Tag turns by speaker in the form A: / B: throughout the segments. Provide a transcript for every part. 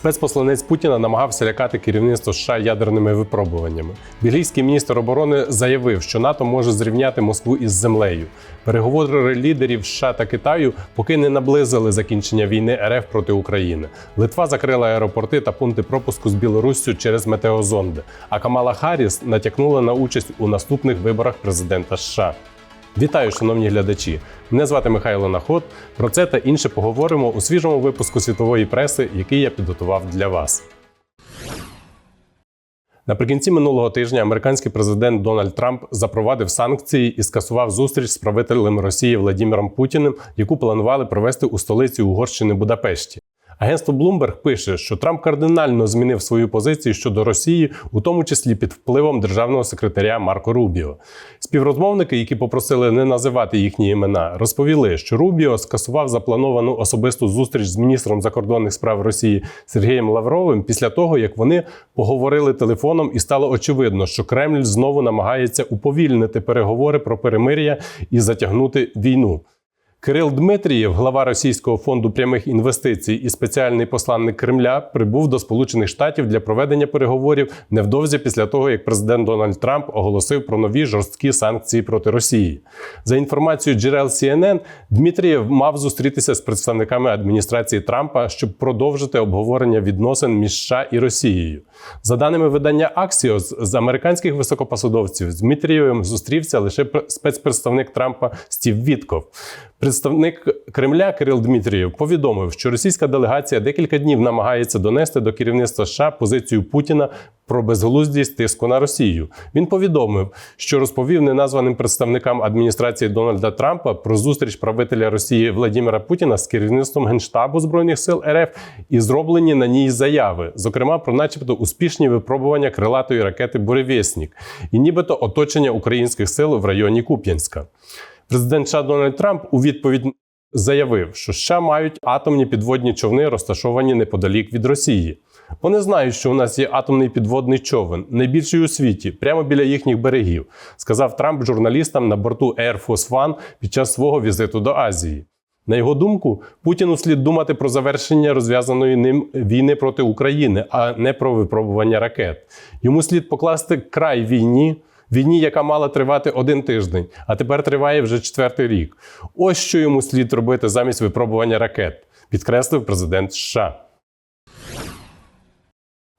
A: Спецпосланець Путіна намагався лякати керівництво США ядерними випробуваннями. Бельгійський міністр оборони заявив, що НАТО може зрівняти Москву із землею. Переговори лідерів США та Китаю поки не наблизили закінчення війни РФ проти України. Литва закрила аеропорти та пункти пропуску з Білоруссю через метеозонди. А Камала Харріс натякнула на участь у наступних виборах президента США. Вітаю, шановні глядачі! Мене звати Михайло Наход. Про це та інше поговоримо у свіжому випуску світової преси, який я підготував для вас. Наприкінці минулого тижня американський президент Дональд Трамп запровадив санкції і скасував зустріч з правителем Росії Владимиром Путіним, яку планували провести у столиці Угорщини Будапешті. Агентство Bloomberg пише, що Трамп кардинально змінив свою позицію щодо Росії, у тому числі під впливом державного секретаря Марко Рубіо. Співрозмовники, які попросили не називати їхні імена, розповіли, що Рубіо скасував заплановану особисту зустріч з міністром закордонних справ Росії Сергієм Лавровим після того, як вони поговорили телефоном, і стало очевидно, що Кремль знову намагається уповільнити переговори про перемир'я і затягнути війну. Кирил Дмитрієв, глава Російського фонду прямих інвестицій і спеціальний посланник Кремля, прибув до Сполучених Штатів для проведення переговорів невдовзі після того, як президент Дональд Трамп оголосив про нові жорсткі санкції проти Росії. За інформацією джерел CNN, Дмитрієв мав зустрітися з представниками адміністрації Трампа, щоб продовжити обговорення відносин між США і Росією. За даними видання Axios, з американських високопосадовців з Дмитрієвим зустрівся лише спецпредставник Трампа Стів Вітков. Представник Кремля Кирил Дмитрієв повідомив, що російська делегація декілька днів намагається донести до керівництва США позицію Путіна про безглуздість тиску на Росію. Він повідомив, що розповів неназваним представникам адміністрації Дональда Трампа про зустріч правителя Росії Владимира Путіна з керівництвом Генштабу збройних сил РФ і зроблені на ній заяви, зокрема про, начебто, успішні випробування крилатої ракети Буревєснік і нібито оточення українських сил в районі Куп'янська. Президент США Дональд Трамп у відповідь заявив, що США мають атомні підводні човни, розташовані неподалік від Росії. Вони знають, що у нас є атомний підводний човен, найбільший у світі, прямо біля їхніх берегів, сказав Трамп журналістам на борту Air Force One під час свого візиту до Азії. На його думку, Путіну слід думати про завершення розв'язаної ним війни проти України, а не про випробування ракет. Йому слід покласти край війні. Війні, яка мала тривати один тиждень, а тепер триває вже четвертий рік. Ось що йому слід робити замість випробування ракет, підкреслив президент США.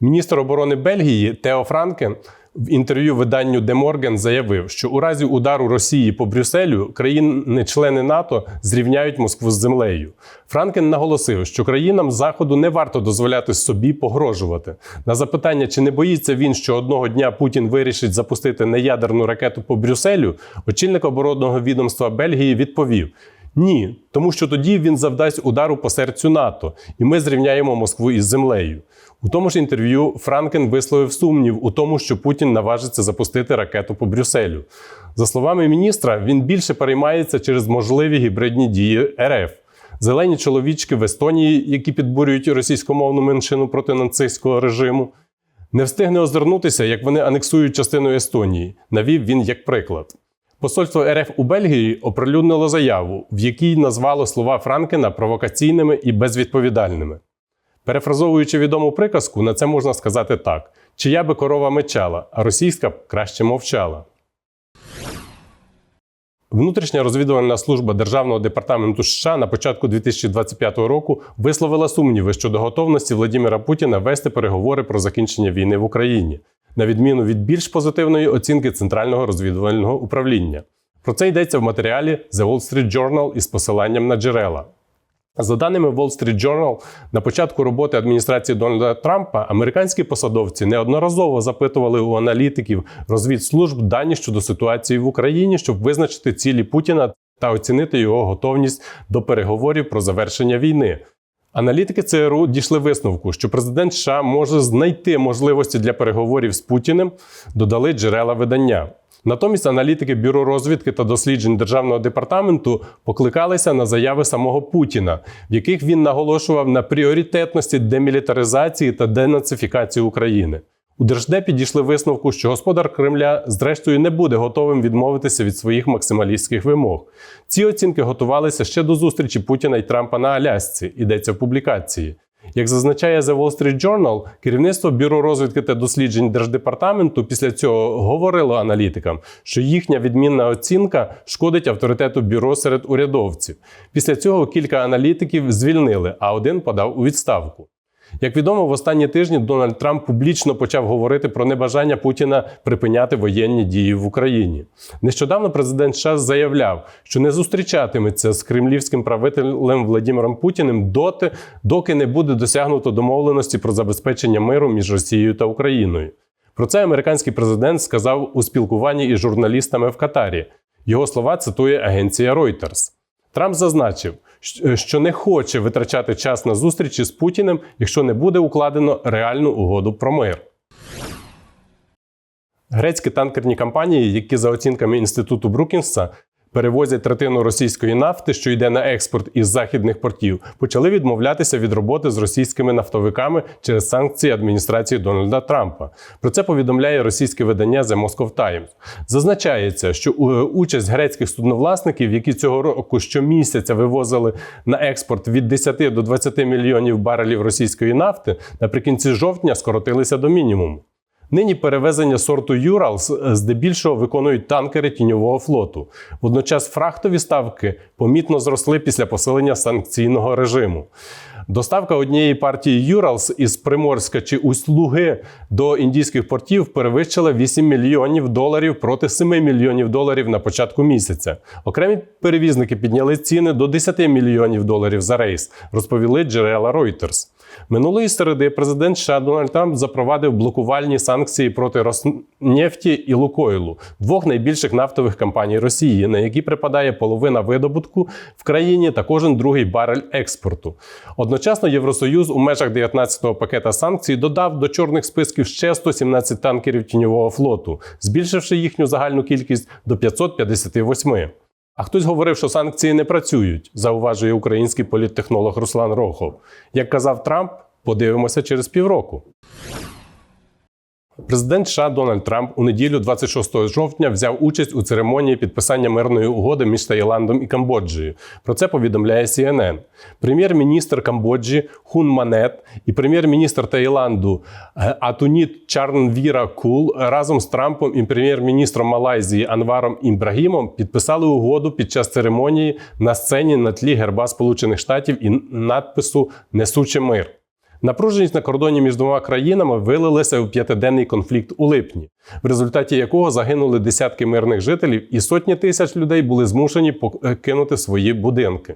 A: Міністр оборони Бельгії Тео Франкен в інтерв'ю виданню De Morgan заявив, що у разі удару Росії по Брюсселю країни-члени НАТО зрівняють Москву з землею. Франкен наголосив, що країнам Заходу не варто дозволяти собі погрожувати. На запитання, чи не боїться він, що одного дня Путін вирішить запустити неядерну ракету по Брюсселю, очільник оборонного відомства Бельгії відповів. Ні, тому що тоді він завдасть удару по серцю НАТО, і ми зрівняємо Москву із землею. У тому ж інтерв'ю Франкен висловив сумнів у тому, що Путін наважиться запустити ракету по Брюсселю. За словами міністра, він більше переймається через можливі гібридні дії РФ. Зелені чоловічки в Естонії, які підбурюють російськомовну меншину проти нацистського режиму. Не встигне озирнутися, як вони анексують частину Естонії. Навів він як приклад. Посольство РФ у Бельгії оприлюднило заяву, в якій назвало слова Франкена провокаційними і безвідповідальними. Перефразовуючи відому приказку, на це можна сказати так: чия би корова мечала, а російська б краще мовчала. Внутрішня розвідувальна служба Державного департаменту США на початку 2025 року висловила сумніви щодо готовності Владимира Путіна вести переговори про закінчення війни в Україні, на відміну від більш позитивної оцінки Центрального розвідувального управління. Про це йдеться в матеріалі The Wall Street Journal із посиланням на джерела. За даними Wall Street Journal, на початку роботи адміністрації Дональда Трампа американські посадовці неодноразово запитували у аналітиків розвідслужб дані щодо ситуації в Україні, щоб визначити цілі Путіна та оцінити його готовність до переговорів про завершення війни. Аналітики ЦРУ дійшли висновку, що президент США може знайти можливості для переговорів з Путіним, додали джерела видання. Натомість аналітики Бюро розвідки та досліджень Державного департаменту покликалися на заяви самого Путіна, в яких він наголошував на пріоритетності демілітаризації та денацифікації України. У Держдепі дійшли висновку, що господар Кремля, зрештою, не буде готовим відмовитися від своїх максималістських вимог. Ці оцінки готувалися ще до зустрічі Путіна і Трампа на Алясці, йдеться в публікації. Як зазначає The Wall Street Journal, керівництво бюро розвідки та досліджень держдепартаменту після цього говорило аналітикам, що їхня відмінна оцінка шкодить авторитету бюро серед урядовців. Після цього кілька аналітиків звільнили, а один подав у відставку. Як відомо, в останні тижні Дональд Трамп публічно почав говорити про небажання Путіна припиняти воєнні дії в Україні. Нещодавно президент США заявляв, що не зустрічатиметься з кремлівським правителем Владимиром Путіним доти, доки не буде досягнуто домовленості про забезпечення миру між Росією та Україною. Про це американський президент сказав у спілкуванні із журналістами в Катарі. Його слова цитує агенція Reuters. Трамп зазначив, що не хоче витрачати час на зустрічі з Путіним, якщо не буде укладено реальну угоду про мир. Грецькі танкерні компанії, які за оцінками інституту Брукінса перевозять третину російської нафти, що йде на експорт із західних портів, почали відмовлятися від роботи з російськими нафтовиками через санкції адміністрації Дональда Трампа. Про це повідомляє російське видання The Moscow Times. Зазначається, що участь грецьких судновласників, які цього року щомісяця вивозили на експорт від 10 до 20 мільйонів барелів російської нафти, наприкінці жовтня скоротилися до мінімуму. Нині перевезення сорту Юралс здебільшого виконують танкери тіньового флоту. Водночас фрахтові ставки помітно зросли після посилення санкційного режиму. Доставка однієї партії Юралс із Приморська чи Усть-Луги до індійських портів перевищила 8 мільйонів доларів проти 7 мільйонів доларів на початку місяця. Окремі перевізники підняли ціни до 10 мільйонів доларів за рейс, розповіли джерела Reuters. Минулої середи президент США Дональд Трамп запровадив блокувальні санкції проти Роснефті і Лукойлу, двох найбільших нафтових компаній Росії, на які припадає половина видобутку в країні та кожен другий барель експорту. Одночасно Євросоюз у межах 19-го пакета санкцій додав до чорних списків ще 117 танкерів тіньового флоту, збільшивши їхню загальну кількість до 558. А хтось говорив, що санкції не працюють, зауважує український політтехнолог Руслан Рохов. Як казав Трамп, подивимося через півроку. Президент США Дональд Трамп у неділю, 26 жовтня, взяв участь у церемонії підписання мирної угоди між Таїландом і Камбоджею. Про це повідомляє CNN. Прем'єр-міністр Камбоджі Хун Манет і прем'єр-міністр Таїланду е, Атуніт Чарнвіра Кул разом з Трампом і прем'єр-міністром Малайзії Анваром Імбрагімом підписали угоду під час церемонії на сцені на тлі герба Сполучених Штатів і надпису Несуче мир. Напруженість на кордоні між двома країнами вилилася у п'ятиденний конфлікт у липні, в результаті якого загинули десятки мирних жителів, і сотні тисяч людей були змушені покинути свої будинки.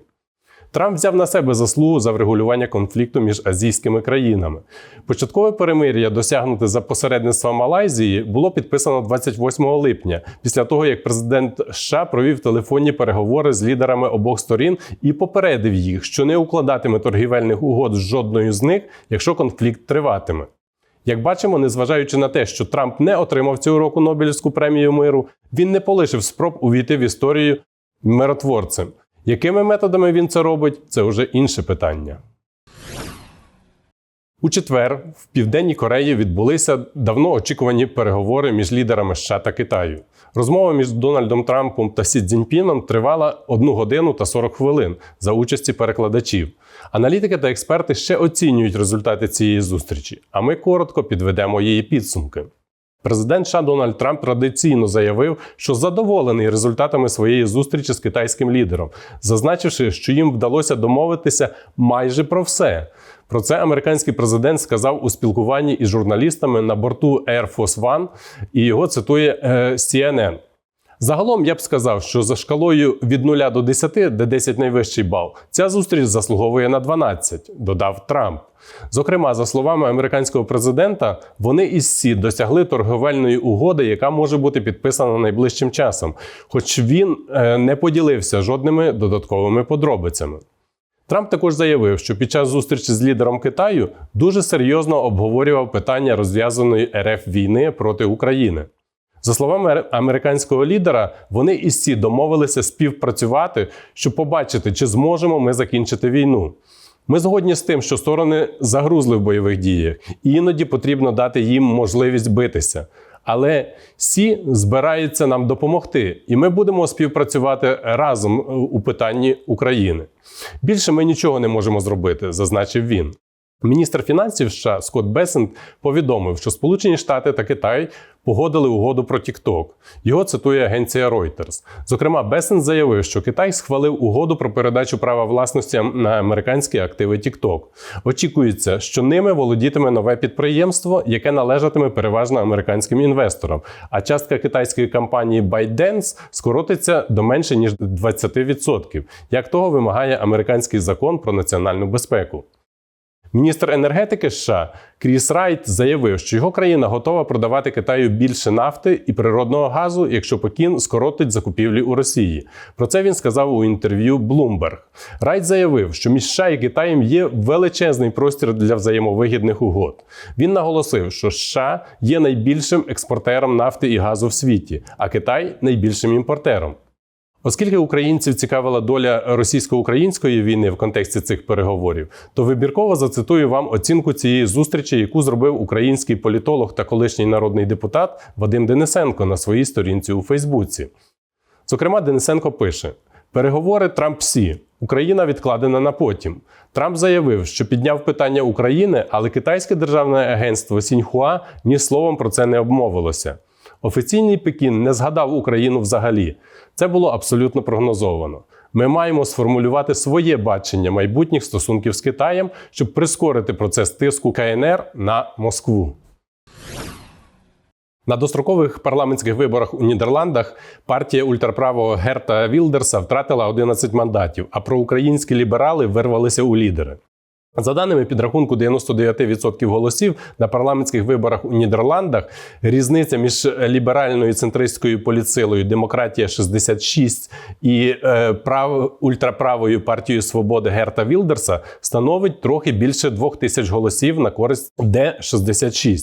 A: Трамп взяв на себе заслугу за врегулювання конфлікту між азійськими країнами. Початкове перемир'я, досягнуте за посередництва Малайзії, було підписано 28 липня, після того як президент США провів телефонні переговори з лідерами обох сторін і попередив їх, що не укладатиме торгівельних угод з жодною з них, якщо конфлікт триватиме. Як бачимо, незважаючи на те, що Трамп не отримав цього року Нобелівську премію миру, він не полишив спроб увійти в історію миротворцем. Якими методами він це робить, це вже інше питання. У четвер в Південній Кореї відбулися давно очікувані переговори між лідерами США та Китаю. Розмова між Дональдом Трампом та Сі Цзіньпіном тривала 1 годину та 40 хвилин за участі перекладачів. Аналітики та експерти ще оцінюють результати цієї зустрічі, а ми коротко підведемо її підсумки. Президент США Дональд Трамп традиційно заявив, що задоволений результатами своєї зустрічі з китайським лідером, зазначивши, що їм вдалося домовитися майже про все. Про це американський президент сказав у спілкуванні із журналістами на борту Air Force One, і його цитує е, CNN. Загалом я б сказав, що за шкалою від 0 до 10, де 10 найвищий бал, ця зустріч заслуговує на 12, додав Трамп. Зокрема, за словами американського президента, вони із СІ досягли торговельної угоди, яка може бути підписана найближчим часом, хоч він е, не поділився жодними додатковими подробицями. Трамп також заявив, що під час зустрічі з лідером Китаю дуже серйозно обговорював питання розв'язаної РФ війни проти України. За словами американського лідера, вони із ці домовилися співпрацювати, щоб побачити, чи зможемо ми закінчити війну. Ми згодні з тим, що сторони загрузли в бойових діях, і іноді потрібно дати їм можливість битися. Але Сі збирається нам допомогти, і ми будемо співпрацювати разом у питанні України. Більше ми нічого не можемо зробити, зазначив він. Міністр фінансів США Скотт Бесент повідомив, що Сполучені Штати та Китай погодили угоду про TikTok. Його цитує агенція Reuters. Зокрема, Бесент заявив, що Китай схвалив угоду про передачу права власності на американські активи TikTok. Очікується, що ними володітиме нове підприємство, яке належатиме переважно американським інвесторам. А частка китайської компанії ByteDance скоротиться до менше ніж 20%, як того вимагає американський закон про національну безпеку. Міністр енергетики США Кріс Райт заявив, що його країна готова продавати Китаю більше нафти і природного газу, якщо Пекін скоротить закупівлі у Росії. Про це він сказав у інтерв'ю Bloomberg. Райт заявив, що між США і Китаєм є величезний простір для взаємовигідних угод. Він наголосив, що США є найбільшим експортером нафти і газу в світі, а Китай найбільшим імпортером. Оскільки українців цікавила доля російсько-української війни в контексті цих переговорів, то вибірково зацитую вам оцінку цієї зустрічі, яку зробив український політолог та колишній народний депутат Вадим Денисенко на своїй сторінці у Фейсбуці. Зокрема, Денисенко пише: переговори Трамп Сі. Україна відкладена на потім. Трамп заявив, що підняв питання України, але китайське державне агентство Сіньхуа ні словом про це не обмовилося. Офіційний Пекін не згадав Україну взагалі. Це було абсолютно прогнозовано. Ми маємо сформулювати своє бачення майбутніх стосунків з Китаєм, щоб прискорити процес тиску КНР на Москву. На дострокових парламентських виборах у Нідерландах партія ультраправого Герта Вілдерса втратила 11 мандатів, а проукраїнські ліберали вирвалися у лідери. За даними підрахунку 99% голосів на парламентських виборах у Нідерландах, різниця між ліберальною центристською політсилою Демократія 66 і е, прав, ультраправою партією свободи Герта Вілдерса становить трохи більше 2000 голосів на користь Д-66.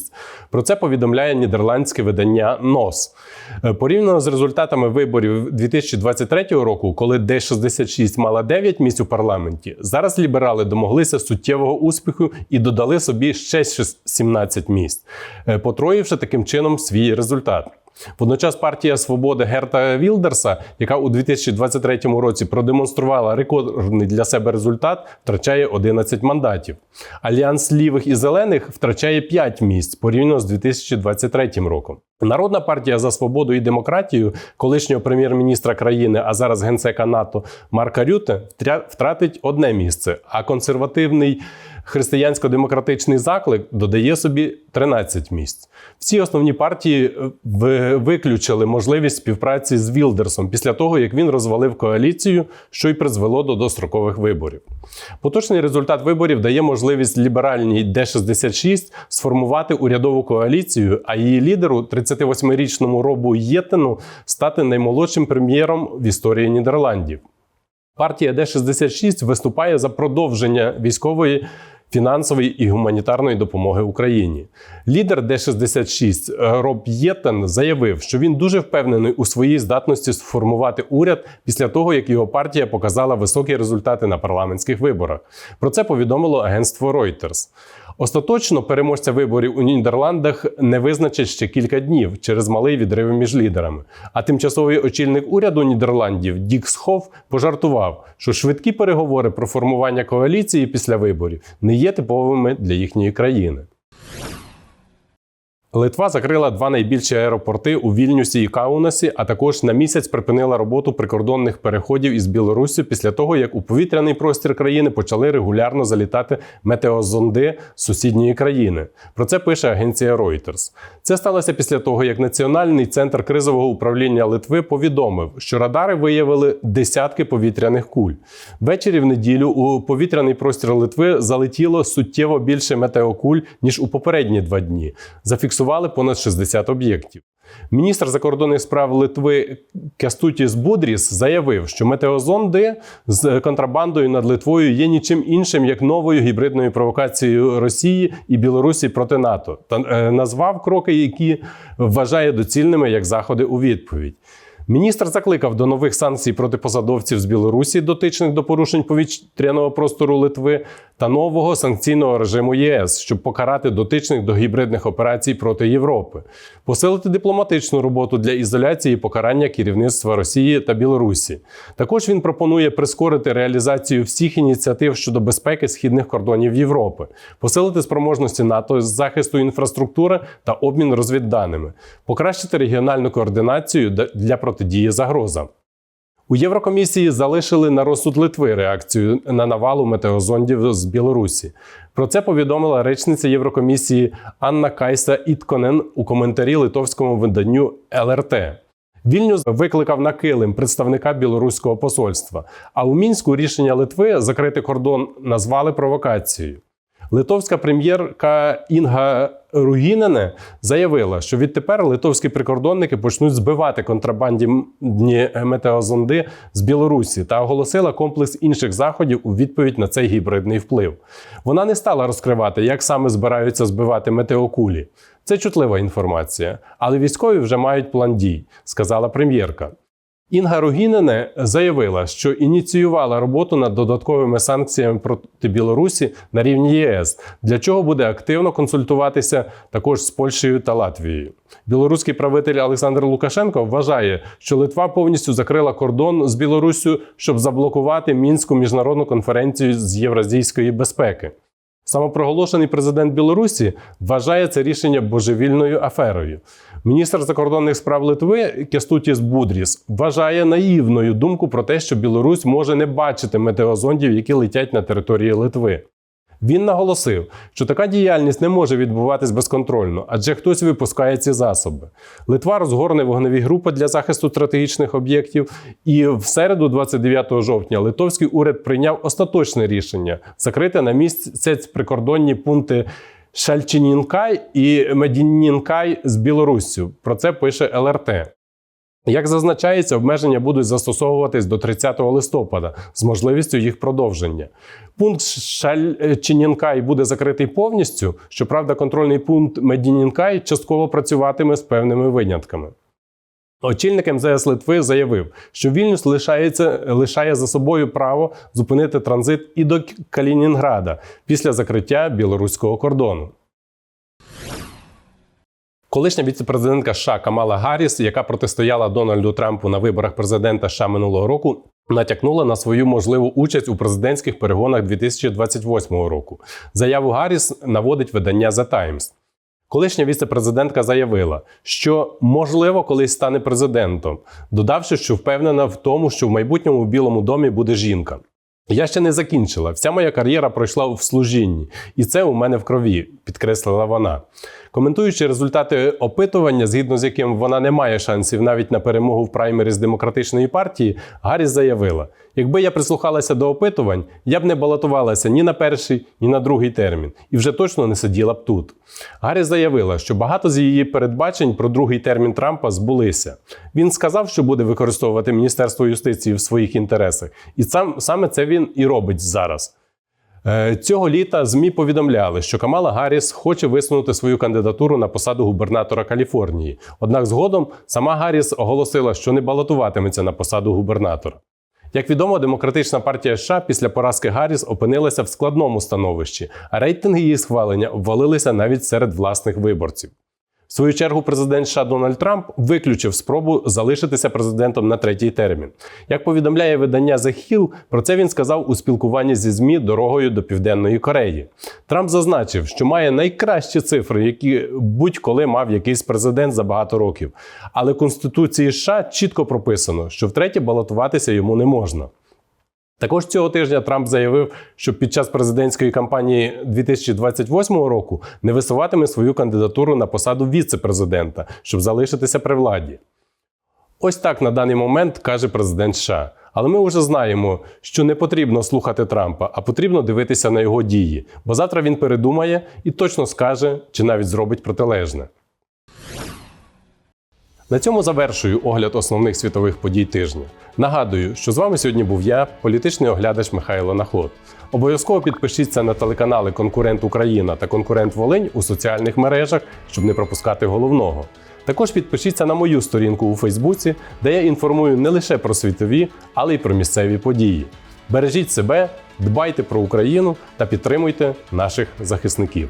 A: Про це повідомляє нідерландське видання НОС. Е, Порівняно з результатами виборів 2023 року, коли Д-66 мала 9 місць у парламенті, зараз ліберали домоглися суттєвого успіху і додали собі ще 17 місць, е, потроївши таким чином свій результат. Водночас партія свободи Герта Вілдерса, яка у 2023 році продемонструвала рекордний для себе результат, втрачає 11 мандатів. Альянс лівих і зелених втрачає 5 місць порівняно з 2023 роком. Народна партія за свободу і демократію колишнього прем'єр-міністра країни, а зараз генсека НАТО Марка Рюте втратить одне місце, а консервативний християнсько-демократичний заклик додає собі 13 місць. Всі основні партії виключили можливість співпраці з Вілдерсом після того, як він розвалив коаліцію, що й призвело до дострокових виборів. Поточний результат виборів дає можливість ліберальній Д-66 сформувати урядову коаліцію, а її лідеру, 38-річному Робу Єтену, стати наймолодшим прем'єром в історії Нідерландів. Партія Д-66 виступає за продовження військової фінансової і гуманітарної допомоги Україні. Лідер Д-66 Роб Єттен заявив, що він дуже впевнений у своїй здатності сформувати уряд після того, як його партія показала високі результати на парламентських виборах. Про це повідомило агентство Reuters. Остаточно переможця виборів у Нідерландах не визначать ще кілька днів через малий відрив між лідерами. А тимчасовий очільник уряду Нідерландів Дік Схов пожартував, що швидкі переговори про формування коаліції після виборів не є типовими для їхньої країни. Литва закрила два найбільші аеропорти у Вільнюсі і Каунасі, а також на місяць припинила роботу прикордонних переходів із Білоруссю після того, як у повітряний простір країни почали регулярно залітати метеозонди з сусідньої країни. Про це пише агенція Reuters. Це сталося після того, як Національний центр кризового управління Литви повідомив, що радари виявили десятки повітряних куль. Ввечері в неділю у повітряний простір Литви залетіло суттєво більше метеокуль ніж у попередні два дні. Зафіксували понад 60 об'єктів. Міністр закордонних справ Литви Кастутіс Будріс заявив, що метеозонди з контрабандою над Литвою є нічим іншим як новою гібридною провокацією Росії і Білорусі проти НАТО, та е, назвав кроки, які вважає доцільними як заходи у відповідь. Міністр закликав до нових санкцій проти посадовців з Білорусі, дотичних до порушень повітряного простору Литви, та нового санкційного режиму ЄС, щоб покарати дотичних до гібридних операцій проти Європи, посилити дипломатичну роботу для ізоляції і покарання керівництва Росії та Білорусі. Також він пропонує прискорити реалізацію всіх ініціатив щодо безпеки східних кордонів Європи, посилити спроможності НАТО з захисту інфраструктури та обмін розвідданими, покращити регіональну координацію для протидії загрозам. У Єврокомісії залишили на розсуд Литви реакцію на навалу метеозондів з Білорусі. Про це повідомила речниця Єврокомісії Анна Кайса Ітконен у коментарі литовському виданню ЛРТ. Вільнюс викликав на килим представника білоруського посольства. А у мінську рішення Литви закрити кордон назвали провокацією. Литовська прем'єрка Інга Ругінене заявила, що відтепер литовські прикордонники почнуть збивати контрабандні метеозонди з Білорусі та оголосила комплекс інших заходів у відповідь на цей гібридний вплив. Вона не стала розкривати, як саме збираються збивати метеокулі. Це чутлива інформація, але військові вже мають план дій, сказала прем'єрка. Інга Ругінене заявила, що ініціювала роботу над додатковими санкціями проти Білорусі на рівні ЄС, для чого буде активно консультуватися також з Польщею та Латвією. Білоруський правитель Олександр Лукашенко вважає, що Литва повністю закрила кордон з Білоруссю, щоб заблокувати мінську міжнародну конференцію з євразійської безпеки. Самопроголошений президент Білорусі вважає це рішення божевільною аферою. Міністр закордонних справ Литви Кестутіс Будріс вважає наївною думку про те, що Білорусь може не бачити метеозондів, які летять на території Литви. Він наголосив, що така діяльність не може відбуватись безконтрольно, адже хтось випускає ці засоби. Литва розгорне вогневі групи для захисту стратегічних об'єктів. І в середу, 29 жовтня, литовський уряд прийняв остаточне рішення закрити на місяць прикордонні пункти Шальчинінкай і Медіннінкай з Білоруссю. Про це пише ЛРТ. Як зазначається, обмеження будуть застосовуватись до 30 листопада з можливістю їх продовження. Пункт Шальчинінкай буде закритий повністю. Щоправда, контрольний пункт Медінінкай частково працюватиме з певними винятками. Очільник МЗС Литви заявив, що Вільнюс лишається, лишає за собою право зупинити транзит і до Калінінграда після закриття білоруського кордону. Колишня віцепрезидентка США Камала Гарріс, яка протистояла Дональду Трампу на виборах президента США минулого року, натякнула на свою можливу участь у президентських перегонах 2028 року. Заяву Гарріс наводить видання The Times. Колишня віцепрезидентка заявила, що можливо колись стане президентом, додавши, що впевнена в тому, що в майбутньому в Білому домі буде жінка. Я ще не закінчила. Вся моя кар'єра пройшла в служінні, і це у мене в крові, підкреслила вона. Коментуючи результати опитування, згідно з яким вона не має шансів навіть на перемогу в праймері з демократичної партії, Гарріс заявила: якби я прислухалася до опитувань, я б не балотувалася ні на перший, ні на другий термін, і вже точно не сиділа б тут. Гарріс заявила, що багато з її передбачень про другий термін Трампа збулися. Він сказав, що буде використовувати Міністерство юстиції в своїх інтересах, і сам саме це він і робить зараз. Е, цього літа ЗМІ повідомляли, що Камала Гарріс хоче висунути свою кандидатуру на посаду губернатора Каліфорнії. Однак згодом сама Гарріс оголосила, що не балотуватиметься на посаду губернатора. Як відомо, демократична партія США після поразки Гарріс опинилася в складному становищі, а рейтинги її схвалення обвалилися навіть серед власних виборців. В свою чергу президент США Дональд Трамп виключив спробу залишитися президентом на третій термін. Як повідомляє видання The Hill, про це він сказав у спілкуванні зі ЗМІ дорогою до Південної Кореї. Трамп зазначив, що має найкращі цифри, які будь-коли мав якийсь президент за багато років. Але Конституції США чітко прописано, що втретє балотуватися йому не можна. Також цього тижня Трамп заявив, що під час президентської кампанії 2028 року не висуватиме свою кандидатуру на посаду віце-президента, щоб залишитися при владі. Ось так на даний момент каже президент США. Але ми вже знаємо, що не потрібно слухати Трампа, а потрібно дивитися на його дії, бо завтра він передумає і точно скаже, чи навіть зробить протилежне. На цьому завершую огляд основних світових подій тижня. Нагадую, що з вами сьогодні був я, політичний оглядач Михайло Наход. Обов'язково підпишіться на телеканали Конкурент Україна та Конкурент Волинь у соціальних мережах, щоб не пропускати головного. Також підпишіться на мою сторінку у Фейсбуці, де я інформую не лише про світові, але й про місцеві події. Бережіть себе, дбайте про Україну та підтримуйте наших захисників.